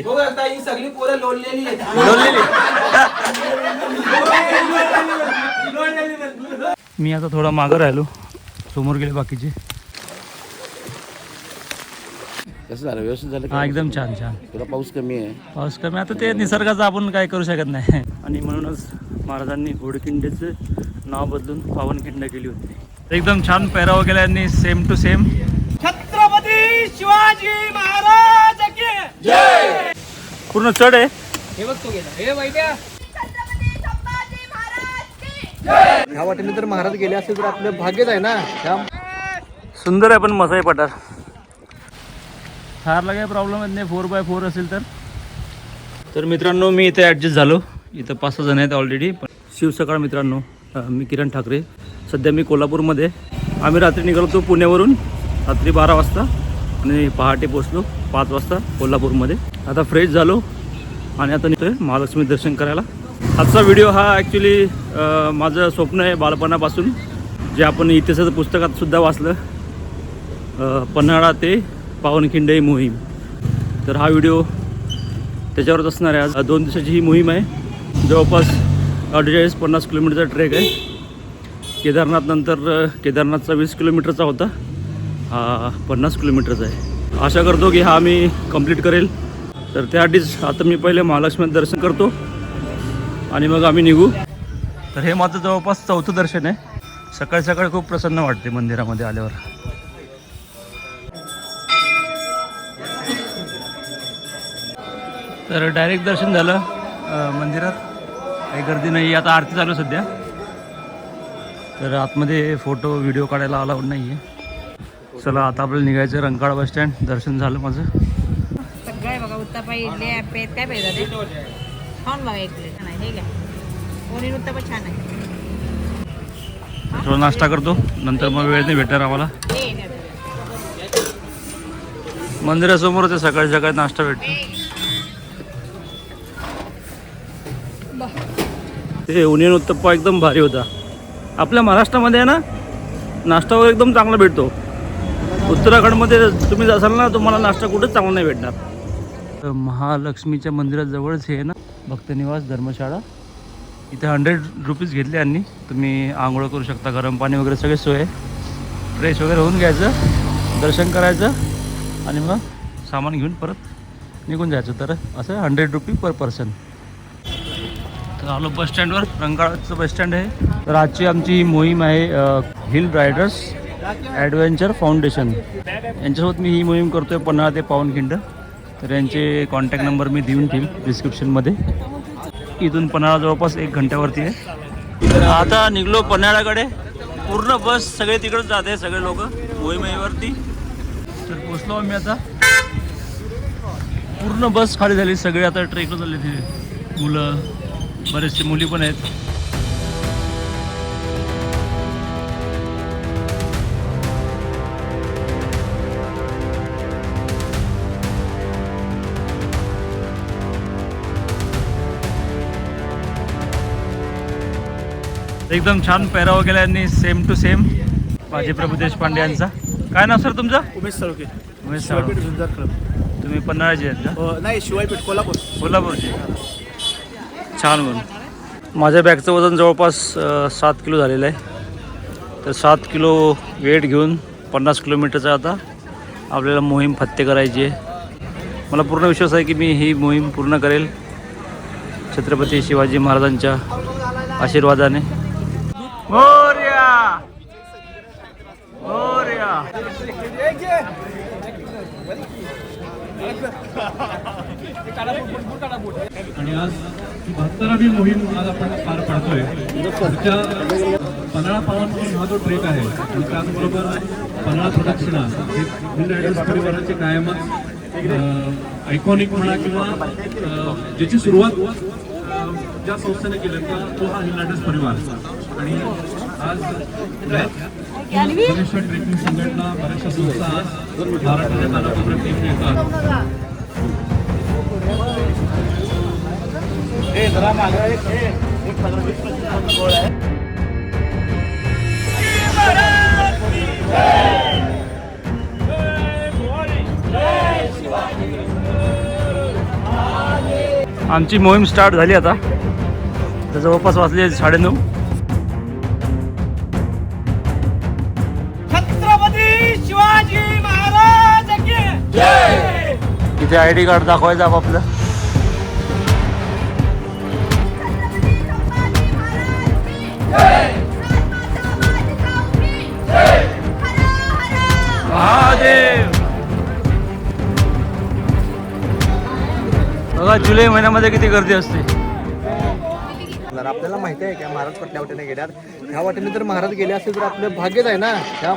आता ही सगळी पोरं लोळलेली आहेत. मी आता थोडा मागं राहिलो. समोर गेले बाकीचे. कसं झालं? व्यवस्थित झालं हा का एकदम छान छान. तुला पाऊस कमी आहे. पाऊस कमी आता ते निसर्गाचं आपण काय करू शकत नाही. आणि म्हणूनच महाराजांनी घोडकिंडीचं नाव बदलून पावनखिंड केली होती. एकदम छान पेहराव केला same to same Chhatrapati Shivaji Maharaj! की पूर्ण चढ आहे. हे गेला. हे वैद्या! ह्या वाटेने जर महाराज गेले असेल तर आपलं भाग्यच आहे ना. ह्या सुंदर आहे पण मसाई पठार. थारला काही प्रॉब्लेम येत नाही. फोर बाय फोर असेल तर. तर मित्रांनो मी इथे ॲडजस्ट झालो. इथं पाच सहा जण आहेत ऑलरेडी पण शिवसकाळ मित्रांनो मी किरण ठाकरे. सध्या मी कोल्हापूरमध्ये. आम्ही रात्री निघालो होतो पुण्यावरून रात्री बारा वाजता. आणि पहाटे पोचलो पाच वाजता कोल्हापूरमध्ये. आता फ्रेश झालो आणि आता निघतोय महालक्ष्मी दर्शन करायला. आजचा व्हिडिओ हा ॲक्च्युली माझं स्वप्न आहे बालपणापासून. जे आपण इतिहासाचं पुस्तकात सुद्धा वाचलं पन्हाळा ते पावनखिंड ही मोहीम. तर हा व्हिडिओ त्याच्यावरच असणार आहे. आज दोन दिवसाची ही मोहीम आहे. जवळपास अठ्ठेचाळीस पन्नास किलोमीटरचा ट्रेक आहे. केदारनाथ नंतर केदारनाथचा वीस किलोमीटरचा होता. हा पन्नास किलोमीटरचा आहे. आशा करतो की हा मी कंप्लीट करेल. तर त्यासाठीच आता मी पहिले महालक्ष्मी दर्शन करतो. आणि मग आम्ही निघू. तर हे माझं जवळपास चौथं दर्शन आहे. सकाळी सकाळी खूप प्रसन्न वाटते मंदिरामध्ये आल्यावर. तर डायरेक्ट दर्शन झालं मंदिरात. काही गर्दी नाही. आता आरती चालू आहे सध्या. तर आतमध्ये फोटो व्हिडिओ काढायला अलाउड नाही आहे चला आता आपल्याला निघायचं रंकाळा बस स्टँड दर्शन झालं माझं. सगळं आहे बघा उत्तापा इडली ॲप आहेत काय पाहिजे ते. खाऊन बघा एक प्लेट छान आहे हे घ्या. पनीर उत्तापा छान आहे. थोडा नाश्ता करतो. नंतर मग वेळ नाही भेटणार आम्हाला. घ्या. मंदिरासमोरच आहे सकाळी सकाळी नाश्ता भेटतो. ते ओनियन उत्तप्पा एकदम भारी होता. आपल्या महाराष्ट्रामध्ये आहे ना नाश्ता वगैरे एकदम चांगला भेटतो. उत्तराखंडमध्ये तुम्ही जासाल ना तुम्हाला नाश्ता कुठेच चांगला नाही भेटणार. महालक्ष्मीच्या मंदिराजवळच हे ना भक्तनिवास धर्मशाळा. इथे हंड्रेड रुपीज घेतले यांनी. तुम्ही आंघोळ करू शकता गरम पाणी वगैरे सगळे सोय. फ्रेश वगैरे होऊन घ्यायचं दर्शन करायचं आणि मग सामान घेऊन परत निघून जायचं. तर असं हंड्रेड रुपी पर पर्सन तर आलो बसस्टँडवर रंगाळाचं रंकाळाचं आहे. तर आजची आमची मोहीम आहे हिल रायडर्स ॲडव्हेंचर फाउंडेशन यांच्यासोबत मी ही मोहीम करतोय पन्हाळा ते पावनखिंड तर यांचे कॉन्टॅक्ट नंबर मी देऊन ठेवीन डिस्क्रिप्शनमध्ये इथून पन्हाळा जवळपास एक घंट्यावरती आहे. आता निघलो पन्हाळ्याकडे पूर्ण बस सगळे तिकडे जाते सगळे लोक. मोहिमेवरती तर पोचलो आम्ही आता. पूर्ण बस खाली झाली सगळे आता ट्रेकवर झाले तिथे. मुलं बरेचसे मुली पण आहेत. एकदम छान पेहराव केला यांनी सेम टू सेम माझे प्रभू देशपांडे यांचा. काय नाव सर तुमचं? उमेश सळके. उमेश क्लब तुम्ही पन्हाळ्याचे आहेत का? नाही शिवायपेठ कोल्हापूर. कोल्हापूरचे. छान म्हणून माझ्या बॅगचं वजन जवळपास सात किलो झालेलं आहे. तर सात किलो वेट घेऊन पन्नास किलोमीटरचा आता. आपल्याला मोहीम फत्ते करायची आहे. मला पूर्ण विश्वास आहे की मी ही मोहीम पूर्ण करेल. छत्रपती शिवाजी महाराजांच्या आशीर्वादाने. मोरया मोरया आणि आज ही बहात्तरावी मोहीम आज आपण पार पाडतोय. पुढच्या पन्हाळा पावन हा जो ट्रेक आहे आणि त्याचबरोबर पन्हाळा प्रदक्षिणा हे हिंद रायडर्स परिवाराचे कायमच आयकॉनिक म्हणा किंवा ज्याची सुरुवात ज्या संस्थेने केली त्या तो हा हिंद रायडर्स परिवार. आणि आज बऱ्याचशा ट्रेकिंग संघटना बऱ्याचशा संस्था आज महाराष्ट्राच्या कानाकोपऱ्यात इथे येतात. आमची मोहीम स्टार्ट झाली आता. जवळपास वाजले साडेनऊ. इथे आय डी कार्ड दाखवायचं आपापलं. महादेव! बघा जुलै महिन्यामध्ये किती गर्दी असते. तर आपल्याला माहिती आहे की महाराज कुठल्या वाटेने गेल्यात. ह्या वाटेने जर महाराज गेले असतील तर आपलं भाग्यच आहे ना. ह्या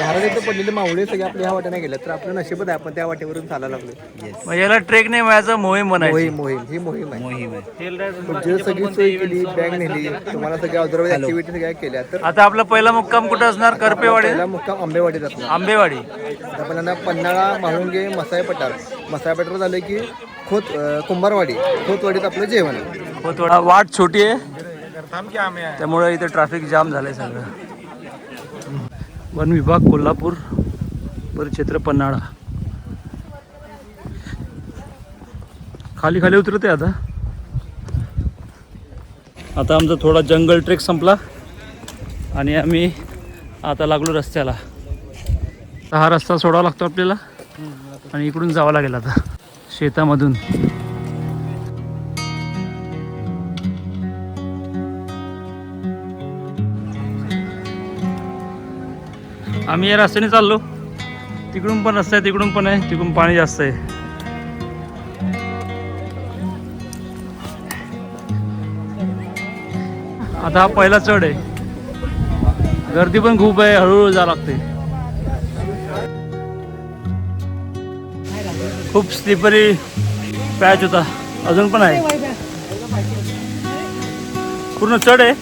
महाराज इथं पडलेले मावळे सगळे आपल्या ह्या वाटेने गेले तर आपलं नशीबच आहे आपण त्या वाटेवरून चालायला लागलो मग याला ट्रेक नाही व्हायचं मोहीम म्हणायची. मोहीम मोहीम. ही मोहीम आहे. मोहीम आहे. सगळी सोय केली बँक नेली तुम्हाला सगळ्या अदरवाईज ऍक्टिव्हिटी सगळ्या केल्या तर आता आपला पहिला मुक्काम कुठं असणार? करपेवाडी? पहिला मुक्काम आंबेवाडीत असणार. आंबेवाडी. आता पहिल्यांदा पन्हाळा म्हाळुंगे मसाई पठार. मसाई पठार झालं की खोत अं, कुंभारवाडी. खोतवाडीत आपलं जेवण आहे. हो थोडा वाट छोटी आहे. त्यामुळे इथे ट्रॅफिक जाम झालंय सगळं. वन विभाग कोल्हापूर परिक्षेत्र पन्हाळा. खाली खाली उतरते आता. आता आमचा थोडा जंगल ट्रेक संपला आणि आम्ही आता लागलो रस्त्याला. तर हा रस्ता सोडावा लागतो आपल्याला आणि इकडून जावं लागेल आता शेतामधून. आम्ही या रस्त्याने चाललो. तिकडून पण रस्ता आहे तिकडून पण आहे तिकडून पाणी जास्त आहे. आता हा पहिला चढ आहे. गर्दी पण खूप आहे हळूहळू जा लागते खूप स्लिपरी पॅच होता. अजून पण आहे. पूर्ण चढ आहे.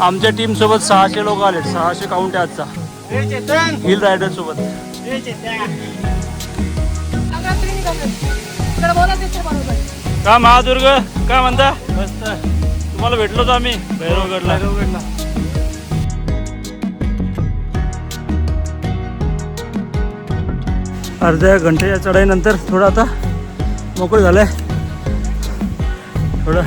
आमच्या टीम सोबत सहाशे लोक आले सहाशे काउंट आहे आजचा. हिल रायडर सोबत. का महादुर्ग? काय म्हणता? मस्त. तुम्हाला भेटलो होतो आम्ही. भैरवगडला. भैरवगडला अर्ध्या घंटेच्या चढाईनंतर थोडं आता मोकळं झालंय. थोडं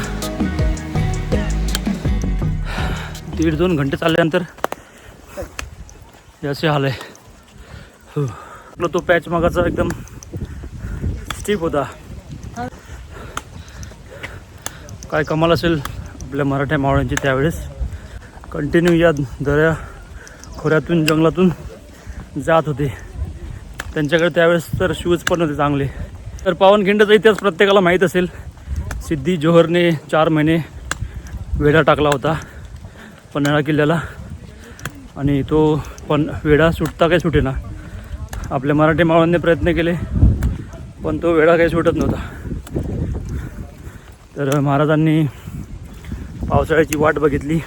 दीड दोन घंटे चालल्यानंतर असे हाल आहे. हो. तो पॅच मागाचा एकदम स्टीप होता. काय कमाल असेल आपल्या मराठ्या मावळ्यांची त्यावेळेस. कंटिन्यू या दऱ्या खोऱ्यातून जंगलातून जात होते. त्यांच्याकडे त्यावेळेस तर शूज पण होते चांगले. तर पावनखिंडचा इतिहास प्रत्येकाला माहीत असेल. सिद्धी जोहरने चार महिने वेढा टाकला होता. पन्हाळा किल्ल्याला. आणि तो पण वेढा सुटता काही सुटेना. आपल्या मराठी मावळ्यांनी प्रयत्न केले पण तो वेढा काही सुटत नव्हता. तर महाराजांनी पावसाळ्याची वाट बघितली.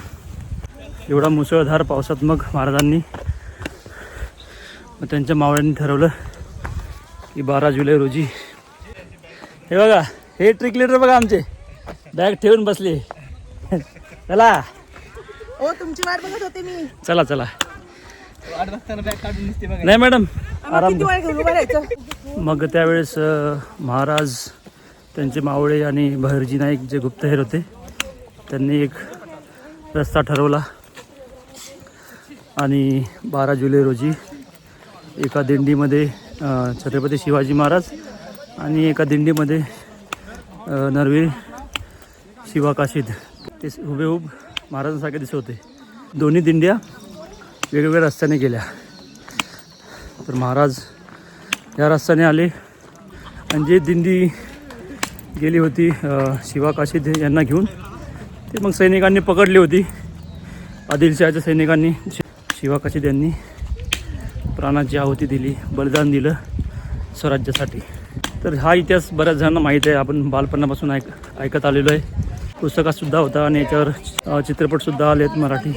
एवढा मुसळधार पावसात मग महाराजांनी मग त्यांच्या मावळ्यांनी ठरवलं की बारा जुलै रोजी हे बघा हे ट्रिक लिडर बघा आमचे. बॅग ठेवून बसले. चला. ओ तुमची वाट बघत होते मी. चला चला. वाट बघताना बॅग काढून दिसते बघा. नाही मॅडम आराम किती वेळ घेऊन उभं राहायचं? मग त्यावेळेस अ, महाराज त्यांचे मावळे आणि बहरजी नाईक जे गुप्तहेर होते त्यांनी एक रस्ता ठरवला. आणि बारा जुलै रोजी एका दिंडीमध्ये अ, छत्रपती शिवाजी महाराज आणि एका दिंडीमध्ये अ, नरवीर शिवा काशीद ते हुबेहूब महाराजांसारखे दिसत होते. दोन्ही दिंड्या वेगवेगळ्या रस्त्याने गेल्या. तर महाराज या रस्त्याने आले. आणि जे दिंडी गेली होती अ, शिवा काशीद यांना घेऊन ते मग सैनिकांनी पकडली होती. आदिलशहाच्या सैनिकांनी शि- शिवा काशीद यांनी प्राणाची आहुती दिली बलिदान दिलं स्वराज्यासाठी. तर हा इतिहास बऱ्याच जणांना माहीत आहे. आपण बालपणापासून ऐक ऐकत आलेलो आहे. पुस्तकातसुद्धा होता आणि याच्यावर चित्रपटसुद्धा आले आहेत मराठी.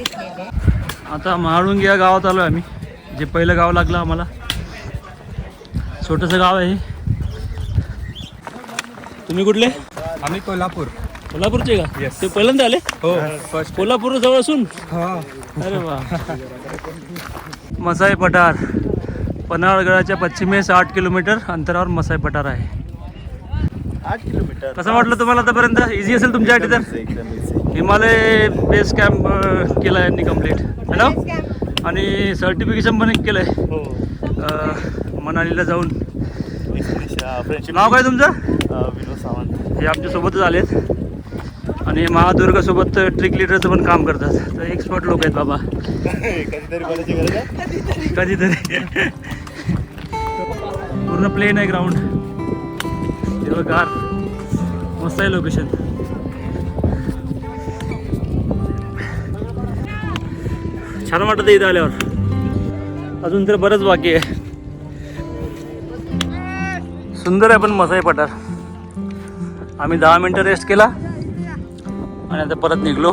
आता महाळुंगी या गावात आलो आहे आम्ही. जे पहिलं गाव लागलं आम्हाला. छोटंसं गाव आहे. तुम्ही कुठले? आम्ही कोल्हापूर. कोल्हापूरचे का? ते पहिल्यांदा आले? हो कोल्हापूर जवळ असून? हो. अरे वा. मसाई पठार. पन्हाळगडाच्या पश्चिमेस आठ किलोमीटर अंतरावर मसाई पठार आहे. आठ किलोमीटर. कसं वाटलं तुम्हाला आतापर्यंत? इझी असेल तुमच्यासाठी तर हिमालय बेस कॅम्प केला आहे यांनी कंप्लीट है ना आणि सर्टिफिकेशन पण एक केलं आहे मनालीला जाऊन. नाव काय तुमचं? विनोद सावंत. हे आमच्यासोबतच आलेत. आणि महादुर्गासोबत ट्रिक लिडरचं पण काम करतात. तर एक्सपर्ट लोक आहेत बाबा. कधीतरी बोलायची गरज आहे? कधीतरी. पूर्ण प्लेन आहे ग्राउंड हिरवगार मस्त आहे लोकेशन छान वाटत इथं आल्यावर. अजून तर बरंच बाकी आहे. सुंदर आहे पण मसाई पठार. आम्ही दहा मिनटं रेस्ट केला. आणि आता परत निघलो.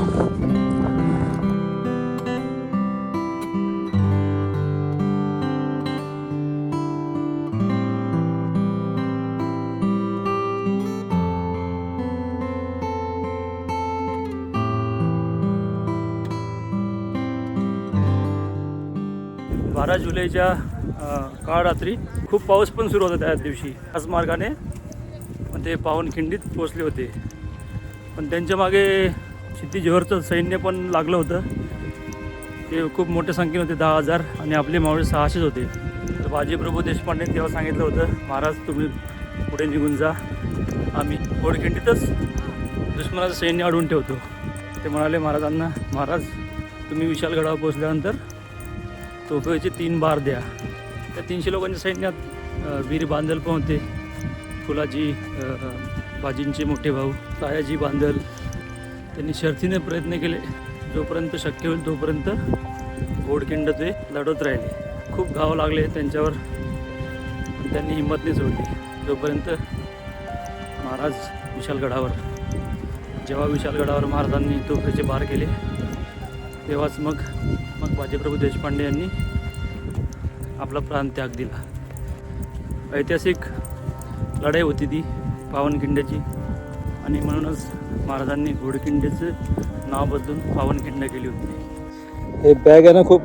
जुलैच्या काळ रात्री खूप पाऊस पण सुरू होता त्या दिवशी. त्याच मार्गाने पण ते पावनखिंडीत पोचले होते. पण त्यांच्या मागे क्षिती जोहरचं सैन्य पण लागलं होतं. ते खूप मोठ्या संख्येने होते दहा हजार आणि आपले मावळे सहाशेच होते. तर बाजीप्रभू देशपांडे तेव्हा सांगितलं होतं महाराज तुम्ही पुढे निघून जा. आम्ही घोडखिंडीतच दुश्मनाचं सैन्य अडवून ठेवतो. ते म्हणाले महाराजांना महाराज तुम्ही विशालगडावर पोचल्यानंतर तोफेचे तीन बार द्या. त्या तीनशे लोकांच्या सैन्यात वीर बांधल पण होते फुलाजी बाजींचे मोठे भाऊ तायाजी बांदल त्यांनी शर्थीने प्रयत्न केले. जोपर्यंत शक्य होईल तोपर्यंत घोडखिंड ते लढत राहिले. खूप घाव लागले त्यांच्यावर. त्यांनी हिंमतने सोडली. जोपर्यंत महाराज विशालगडावर जेव्हा विशालगडावर महाराजांनी तोफेचे बार केले तेव्हाच मग मग बाजीप्रभू देशपांडे यांनी आपला प्राण त्याग दिला. ऐतिहासिक लढाई होती ती पावनखिंड्याची आणि म्हणूनच महाराजांनी घोडखिंडीचं नाव बदलून पावनखिंड केली होती. हे बॅग आहे ना खूप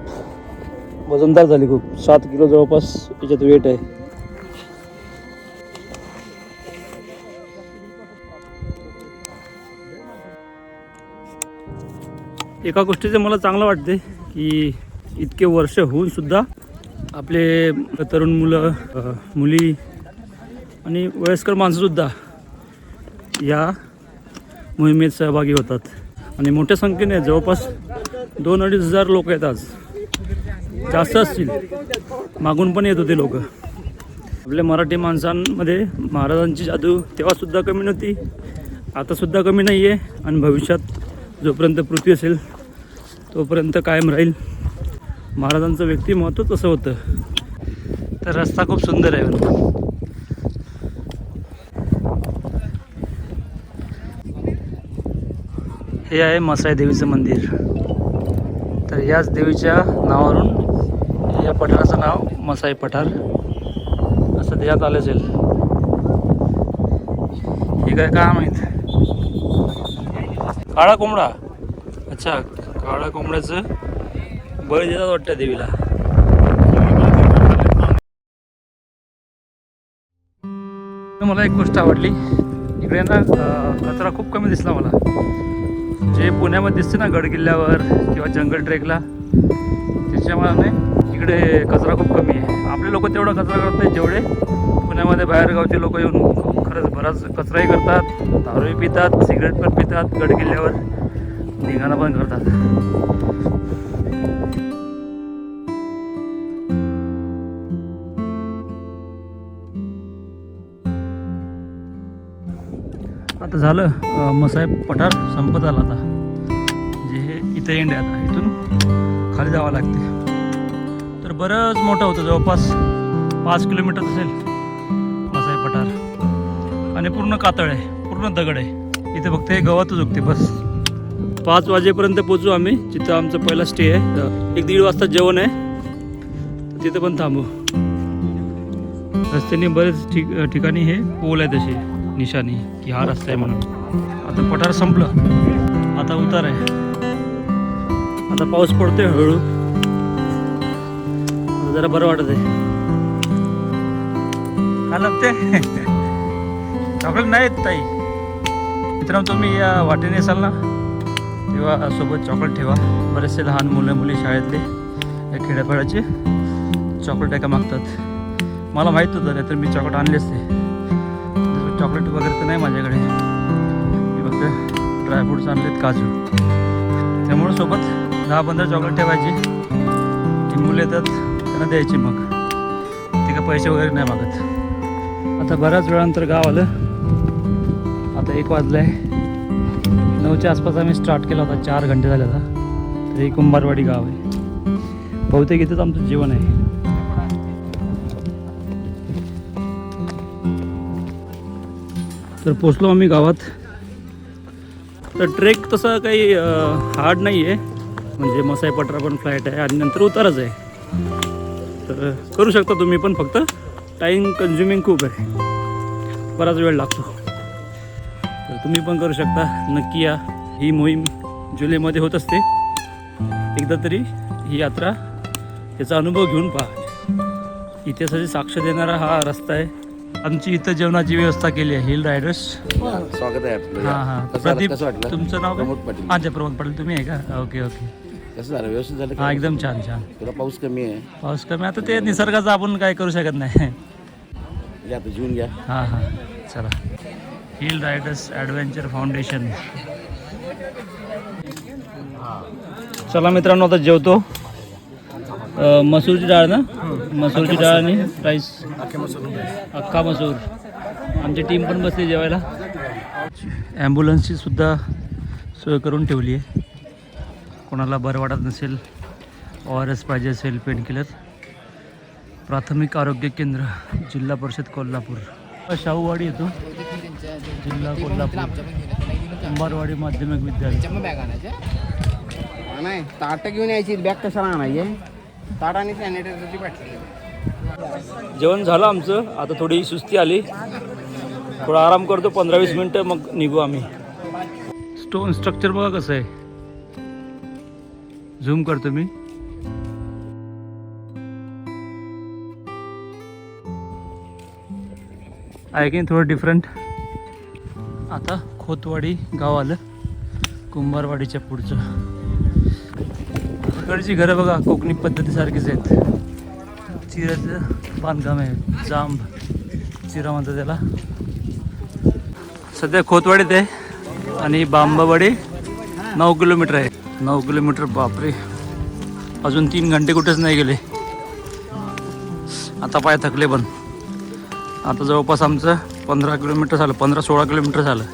वजनदार झाली खूप. सात किलो जवळपास याच्यात वेट आहे. एका गोष्टीचं मला चांगलं वाटते की इतके वर्ष होऊन सुद्धा आपले तरुण मुलं मुली आणि वयस्कर माणसंसुद्धा या मोहिमेत सहभागी होतात. आणि मोठ्या संख्येने जवळपास दोन अडीच हजार लोक आहेत आज. जास्त असतील. मागून पण येत होते लोक. आपल्या मराठी माणसांमध्ये महाराजांची जादू तेव्हासुद्धा कमी नव्हती. आतासुद्धा कमी नाही आहे आणि भविष्यात जोपर्यंत पृथ्वी असेल तोपर्यंत कायम राहील. महाराजांचं व्यक्तिमत्व तसं होतं. तर रस्ता खूप सुंदर आहे हे आहे मसाई देवीचं मंदिर. तर याच देवीच्या नावावरून या पठाराचं नाव मसाई पठार. असं देण्यात आलं असेल. हे काय काय माहीत काळा कोंबडा? अच्छा काळा कोंबड्याचं बळी देतात वाटतं देवीला. मला एक गोष्ट आवडली. इकडे ना कचरा खूप कमी दिसला मला. जे पुण्यामध्ये दिसते ना गड किल्ल्यावर किंवा जंगल ट्रेकला त्याच्यामुळे इकडे कचरा खूप कमी आहे. आपले लोक तेवढा कचरा करत नाही जेवढे पुण्यामध्ये बाहेरगावचे लोक येऊन खरंच बराच कचराही करतात दारूही पितात सिगरेट पण पितात गड किल्ल्यावर निघाणं पण करतात. आता झालं मसाहेब पठार संपत आला आता. जे हे इथे एंड आहे आता इथून खाली जावं लागते. तर बरंच मोठं होतं जवळपास पाच किलोमीटर असेल. आणि पूर्ण कातळ आहे पूर्ण दगड आहे. इथे फक्त हे गवतच उगते बस. पाच वाजेपर्यंत पोचू आम्ही. जिथं आमचं पहिला स्टे आहे. एक दीड वाजता जेवण आहे. तिथं पण थांबू. रस्त्याने बरेच ठिक ठिकाणी हे पोल आहे तसे. निशाणी की हा रस्ता आहे म्हणून. आता पठार संपलं. आता उतार आहे. आता पाऊस पडतोय हळूहळू आता जरा बरं वाटत आहे काय लागते चॉकलेट नाही येत ताई. मित्रांनो तुम्ही या वाटेने असाल ना तेव्हा सोबत चॉकलेट ठेवा. बरेचसे लहान मुलं मुली शाळेतले या खेड्यापाड्याचे चॉकलेट एका मागतात. मला माहीत होतं नाही तर मी चॉकलेट आणले असते. चॉकलेट वगैरे तर नाही माझ्याकडे. मी फक्त ड्रायफ्रुट्स आणलेत काजू. त्यामुळे सोबत दहा पंधरा चॉकलेट ठेवायची. ती मुलं येतात त्यांना द्यायची मग. ते काय पैसे वगैरे नाही मागत. आता बऱ्याच वेळानंतर गाव आलं. आता एक वाजलं आहे नऊच्या आसपास आम्ही स्टार्ट केला होता. चार घंटे झाले आता. तर हे कुंभारवाडी गाव आहे. बहुतेक इथंच आमचं जीवन आहे. तर पोचलो आम्ही गावात. तर ट्रेक तसा काही हार्ड नाही म्हणजे आहे म्हणजे मसाई पटरा पण फ्लाईट आहे. आणि नंतर उतारच आहे. तर करू शकता तुम्ही पण फक्त. टाईम कन्झ्युमिंग खूप आहे. बराच वेळ लागतो. तुम्ही पण करू शकता. नक्की या. ही मोहीम जुलैमध्ये होत असते. एकदा तरी ही यात्रा याचा अनुभव घेऊन पहा. इतिहासाची साक्ष देणारा हा रस्ता आहे. आमची इथं जेवणाची व्यवस्था केली आहे. हिल रायडर्स स्वागत आहे हां हां. प्रदीप तुमचं नाव? प्रमोद पाटील. अच्छा प्रमोद पाटील. तुम्ही आहे का? ओके ओके कसं झालं? व्यवस्थित झालं हां एकदम छान छान. तुला पाऊस कमी आहे. पाऊस कमी आता ते निसर्गाचं आपण काय करू शकत नाही. या आता जेवून घ्या. हां हां. चला. हिल रायडर्स ॲडव्हेंचर फाउंडेशन चला मित्रांनो आता जेवतो. मसूरची डाळ ना? मसूरची डाळ आणि राईस अख्खा मसूर. आमची टीम पण बसली जेवायला. ॲम्ब्युलन्सची सुद्धा सोय करून ठेवली आहे. कोणाला बरं वाटत नसेल ओ आर एस पाहिजे असेल पेन किलर प्राथमिक आरोग्य केंद्र जिल्हा परिषद कोल्हापूर. शाहूवाडी येतो. जिल्हा कोल्हापूर कुंभारवाडी माध्यमिक विद्यालय. नाही ताट घेऊन यायची बॅग कशाला आणायची? ताट आणि सॅनिटायझरची बाटली. जेवण झालं आमचं आता थोडी सुस्ती आली. थोडा आराम करतो पंधरा वीस मिनटं मग निघू आम्ही. स्टोन स्ट्रक्चर बघा कसं आहे. झूम करतो मी. आहे की नाही थोडं डिफरंट आता खोतवाडी गाव आलं. कुंभारवाडीच्या पुढचं. इकडची घरं बघा कोकणी पद्धतीसारखीच आहेत. चिऱ्याचं बांधकाम आहे जांब. चिरा म्हणतात त्याला. सध्या खोतवाडीत आहे आणि बांबावाडी नऊ किलोमीटर आहे. नऊ किलोमीटर बापरे. अजून तीन घंटे कुठेच नाही गेले. आता पाय थकले पण. आता जवळपास आमचं पंधरा किलोमीटर झालं पंधरा सोळा किलोमीटर झालं.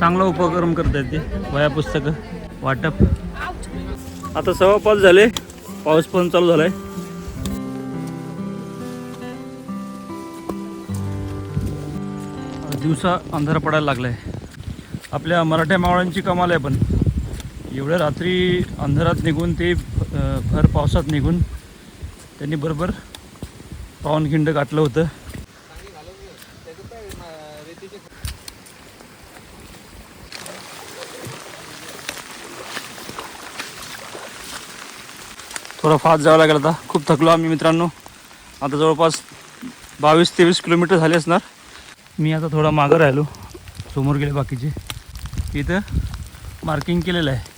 चांगला उपक्रम करता येते वया पुस्तकं वाटप. आता सव्वा पाच झाले पाऊस पण चालू झालाय. दिवसा अंधार पडायला लागलाय. आपल्या मराठ्या मावळ्यांची कमाल आहे पण. एवढ्या रात्री अंधारात निघून ते भर पावसात निघून त्यांनी बरोबर पावनखिंड गाठलं होतं. थोडं फास्ट जावं लागेल आता. खूप थकलो आम्ही मित्रांनो. आता जवळपास बावीस तेवीस किलोमीटर झाले असणार. मी आता थोडा मागं राहिलो. समोर गेले बाकीचे. इथं मार्किंग केलेलं आहे.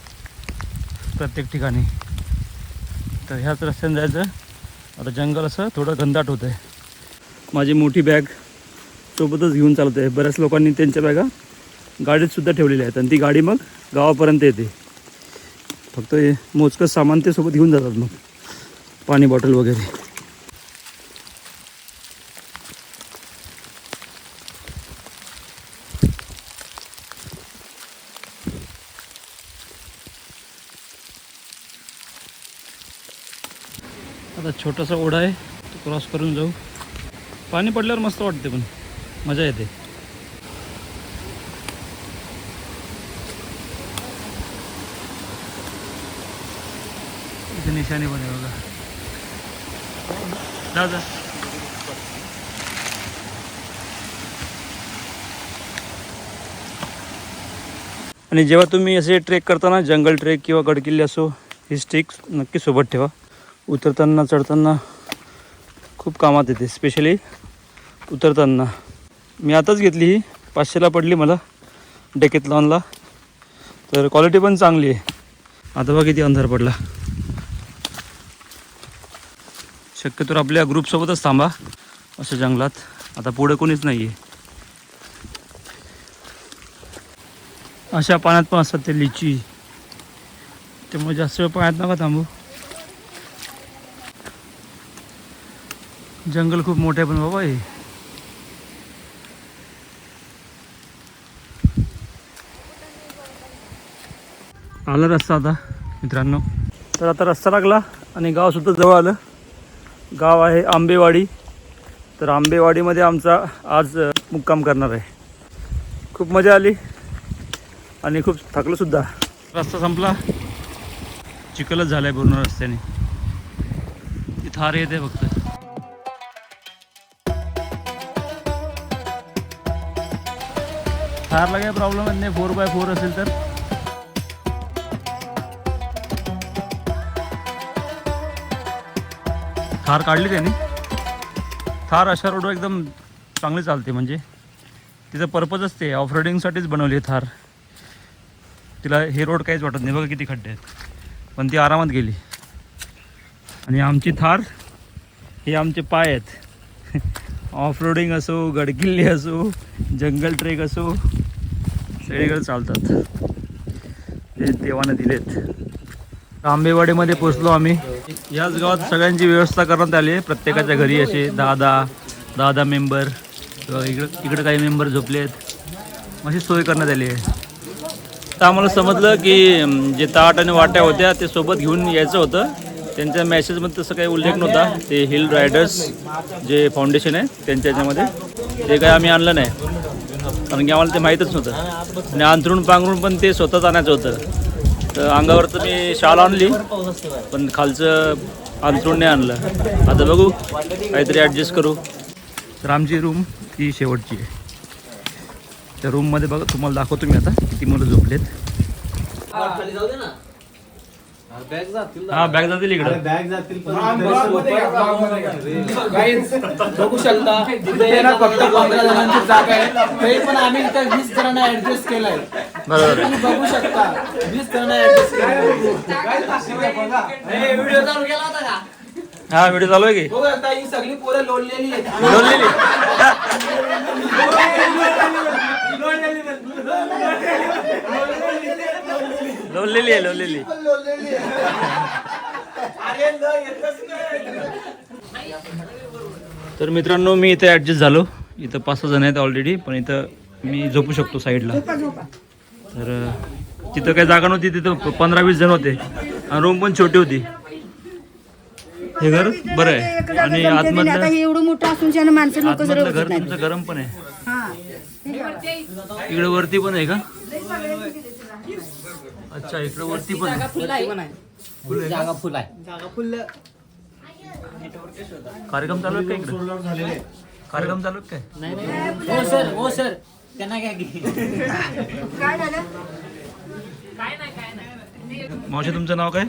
प्रत्येक ठिकाणी. तर ह्याच रस्त्याने जायचं. आता जंगल असं थोडं घनदाट होतं आहे माझी मोठी बॅग सोबतच घेऊन चालत आहे बऱ्याच लोकांनी त्यांच्या बॅगा गाडीतसुद्धा ठेवलेल्या आहेत. आणि ती गाडी मग गावापर्यंत येते. फक्त मोजकं सामान ते सोबत घेऊन जातात मग. पाणी बॉटल वगैरे. आता छोटासा ओढा आहे तो क्रॉस करून जाऊ. पाणी पडल्यावर मस्त वाटते पण. मजा येते. इथे निशाणी पण आहे बघा. दादा आणि जेव्हा तुम्ही असे ट्रेक करताना जंगल ट्रेक किंवा गडकिल्ले असो ही स्टिक नक्की सोबत ठेवा. उतरताना चढताना खूप कामात येते स्पेशली उतरताना. मी आताच घेतली ही पाचशेला पडली मला डेकेत लॉनला तर क्वालिटी पण चांगली आहे. आता बघा किती अंधार पडला. शक्यतो आपल्या ग्रुपसोबतच थांबा असं जंगलात. आता पुढे कोणीच नाही आहे अशा पाण्यात पण असतात ते लिची. त्यामुळे जास्त वेळ पाण्यात नका थांबू. जंगल खूप मोठे पण बाबा हे. आला रस्ता आता मित्रांनो. तर आता रस्ता लागला आणि गावसुद्धा जवळ आलं. गाव आहे आंबेवाडी. तर आंबेवाडीमध्ये आमचा आज मुक्काम करणार आहे. खूप मजा आली आणि खूप थकलो सुद्धा. रस्ता संपला. चिखलच झालाय पूर्ण रस्त्याने. ती थार येते फक्त. थारला काही प्रॉब्लेम नाही फोर बाय फोर असेल तर. थार काढली त्याने. थार अशा रोडवर एकदम चांगली चालते म्हणजे. तिचं पर्पजच ते ऑफ रोडिंगसाठीच बनवली आहे थार. तिला हे रोड काहीच वाटत नाही. बघा किती खड्डे आहेत. पण ती आरामात गेली. आणि आमची थार हे आमचे पाय आहेत. ऑफ रोडिंग असो गडकिल्ले असो जंगल ट्रेक असो सगळीकडे चालतात. ते देवाने दिलेत. आंबेवाडीमध्ये पोचलो आम्ही. याच गावात सगळ्यांची व्यवस्था करण्यात आली आहे. प्रत्येकाच्या घरी असे दहा दहा दहा दहा मेंबर इकडं इकडं काही मेंबर झोपले आहेत अशी सोय करण्यात आली आहे. तर आम्हाला समजलं की जे ताट आणि वाट्या होत्या ते सोबत घेऊन यायचं होतं. त्यांच्या मॅसेजमध्ये तसं काही उल्लेख नव्हता. ते हिल रायडर्स जे फाउंडेशन आहे त्यांच्या याच्यामध्ये. ते काय आम्ही आणलं नाही. कारण की आम्हाला ते माहीतच नव्हतं. आणि अंथरूण पांघरून पण ते स्वतःच आणायचं होतं. तर अंगावरचं मी शाल आणली पण खालचं अंथरूण नाही आणलं. आता बघू काहीतरी ॲडजस्ट करू. तर आमची रूम ही शेवटची आहे. त्या रूममध्ये बघा तुम्हाला दाखवतो मी आता किती मुलं झोपलेत. हा बॅग जातील इकडे. बघू शकता. ना फक्त पंधरा जणांची जागा आहे. तरी पण आम्ही इथं वीस जणांना ऍडजस्ट केलंय. बरोबर. तुम्ही बघू शकता. वीस जणांना ऍडजस्ट व्हिडिओ चालू केला होता का? हा व्हिडिओ चालू आहे की? बघू शकता ही सगळी पोरं लोळलेली आहेत. लोळलेली. लोळलेली आहे लोळलेली तर मित्रांनो मी इथे ॲडजस्ट झालो. इथं पाच सहा जण आहेत ऑलरेडी पण इथं मी झोपू शकतो साईडला तर तिथं काही जागा नव्हती तिथं पंधरा वीस जण होते. आणि रूम पण छोटी होती. हे घर बरं आहे. आणि आता आतमधलं हे एवढं मोठं असून माणसं आतमधलं घर. तुमचं गरम पण आहे. हा इकडे वरती पण आहे का? अच्छा इकडे वरती पण आहे. फुल आहे. का? कार्यक्रम चालू आहे का इकडे? कार्यक्रम चालू आहे काय? काय झालं? मावशी तुमचं नाव काय?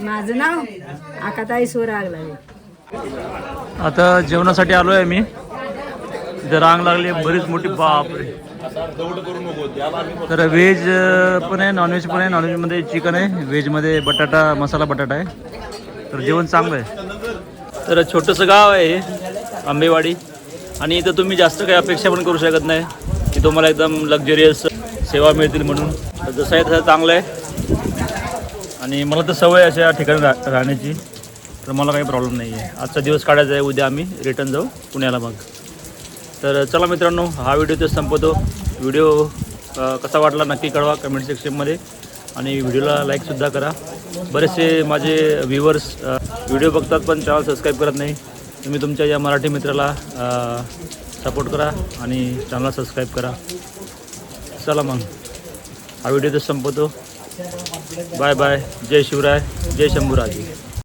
माझं नाव आकाताई सोर आग लागले आता जेवणासाठी आलो आहे मी तिथे रांग लागली बरीच मोठी बापरे. तर व्हेज पण आहे नॉनव्हेज पण आहे नॉनव्हेजमध्ये चिकन आहे व्हेजमध्ये बटाटा मसाला बटाटा आहे. तर जेवण चांगलं आहे. तर छोटंसं गाव आहे आंबेवाडी. आणि इथं तुम्ही जास्त काही अपेक्षा पण करू शकत नाही की तुम्हाला एकदम लक्झरियस सेवा मिळतील म्हणून. तर जसं आहे तसं चांगलं आहे. आणि मला तर सवय अशा ठिकाणी रा राहण्याची. तर मला काही प्रॉब्लेम नाही आहे आजचा दिवस काढायचा आहे उद्या आम्ही रिटर्न जाऊ पुण्याला मग. तर चला मित्रांनो हा व्हिडिओ ते संपवतो. व्हिडिओ कसा वाटला नक्की कळवा कमेंट सेक्शनमध्ये आणि व्हिडिओला लाईकसुद्धा करा. बरेचसे माझे व्ह्युअर्स व्हिडिओ बघतात पण चॅनल सबस्क्राईब करत नाही. तुम्ही तुमच्या या मराठी मित्राला सपोर्ट करा आणि चॅनलला सबस्क्राईब करा. चला मग. हा व्हिडिओ तर संपवतो. बाय बाय जय शिवराय. जय शंभूराजी.